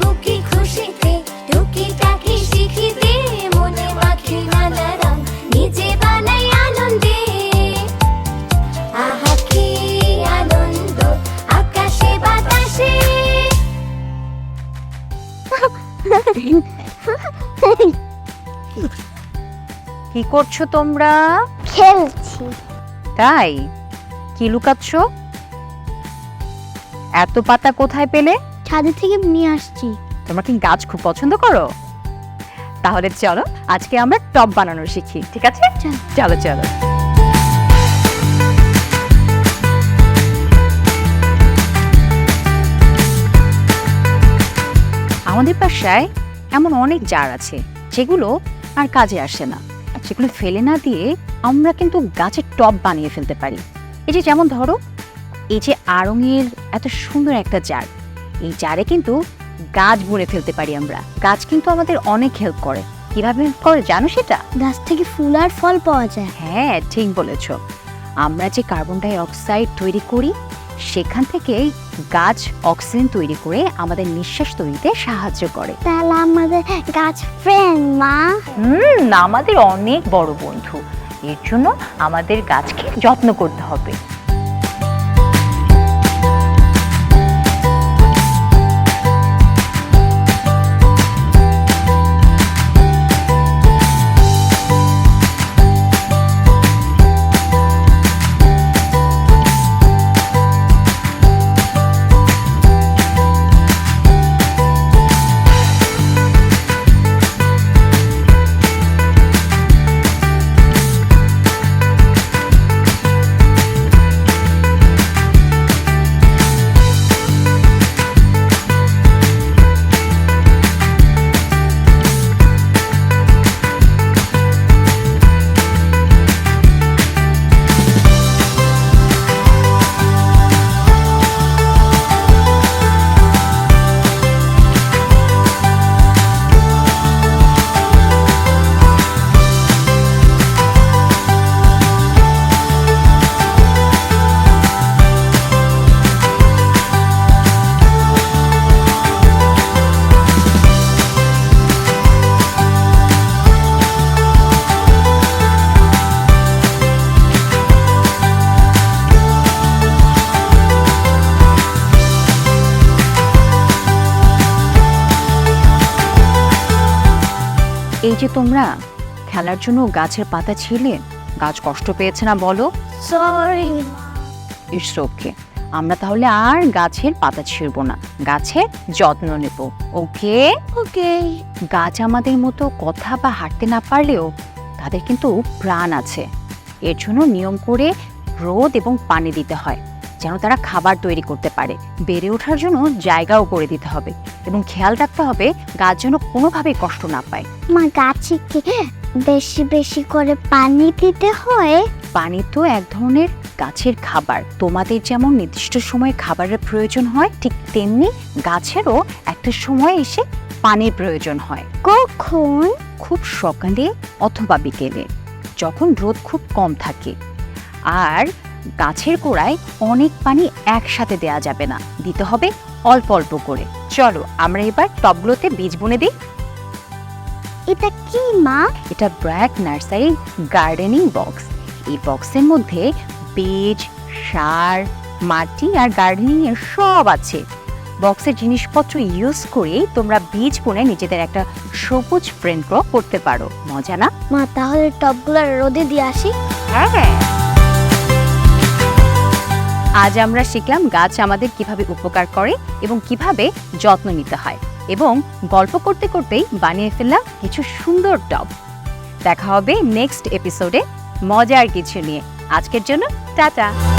বুকি খুশিতে মনে আনন্দে। আহা কি আনন্দ আকাশে কি করছ তোমরা? খেলছি। তাই? কি লুকাচ্ছো? এত পাতা কোথায় পেলে? ছাদে থেকে নিয়ে আসছি। তোমরা কি গাছ খুব পছন্দ করো? তাহলে চলো আজকে আমরা টব বানানো শিখি ঠিক আছে? চলো। চলো আমাদের বাসায় এমন অনেক জার আছে যেগুলো আর কাজে আসে না। সেগুলো ফেলে না দিয়ে আমরা কিন্তু গাছের টব বানিয়ে ফেলতে পারি। এই যে যেমন ধরো এই যে আড়ঙের এত সুন্দর একটা জার এই জারে কিন্তু গাছ বুনে ফেলতে পারি আমরা। গাছ কিন্তু আমাদের অনেক হেল্প করে। কীভাবে করে জানো সেটা? গাছ থেকে ফুল আর ফল পাওয়া যায়। হ্যাঁ ঠিক বলেছ। আমরা যে কার্বন ডাই অক্সাইড তৈরি করি সেখান থেকে গাছ অক্সিজেন তৈরি করে আমাদের নিঃশ্বাস তৈরিতে সাহায্য করে। তাহলে আমাদের গাছ ফ্রেন্ড মা। হুম আমাদের অনেক বড় বন্ধু। এর জন্য আমাদের গাছকে যত্ন করতে হবে। এই যে তোমরা খেলার জন্য গাছের পাতা ছিলে গাছ কষ্ট পেয়েছে না বলো? সরি ইটস ওকে আমরা তাহলে আর গাছের পাতা ছিঁড়ব না গাছের যত্ন নেব ওকে? ওকে। গাছ আমাদের মতো কথা বা হাঁটতে না পারলেও তাদের কিন্তু প্রাণ আছে এর জন্য নিয়ম করে রোদ এবং পানি দিতে হয়। যেন তারা খাবার তৈরি করতে পারে। বেড়ে ওঠার জন্য জায়গাও করে দিতে হবে এবং খেয়াল রাখতে হবে গাছ যেন কোনোভাবেই কষ্ট না পায়। মা গাছে কি বেশি বেশি করে পানি দিতে হয়? পানি তো এক ধরনের গাছের খাবার। তোমাদের যেমন নির্দিষ্ট সময়ে খাবারের প্রয়োজন হয় ঠিক তেমনি গাছেরও একটা সময় এসে পানির প্রয়োজন হয়। কখন? খুব সকালে অথবা বিকেলে যখন রোদ খুব কম থাকে। আর গাছের গোড়ায় অনেক পানি একসাথে দেয়া যাবে না। দিতে হবে অল্প অল্প করে। চলো আমরা এবার টবগুলোতে বীজ বুনে দিই। এটা কি মা? এটা ব্র্যাক নার্সারি গার্ডেনিং বক্স। এই বক্সের মধ্যে বীজ সার মাটি আর গার্ডেনিং এর সব আছে। বক্সের জিনিসপত্র ইউজ করে তোমরা বীজ বুনে নিজেদের একটা সবুজ ফ্রেন্ড ক্রপ করতে পারো। মজা না? মা তাহলে টবগুলো রোদে দিয়ে আসি। হ্যাঁ। আজ আমরা শিখলাম গাছ আমাদের কীভাবে উপকার করে এবং কীভাবে যত্ন নিতে হয় এবং গল্প করতে করতেই বানিয়ে ফেললাম কিছু সুন্দর টব। দেখা হবে নেক্সট এপিসোডে মজার কিছু নিয়ে। আজকের জন্য টাটা।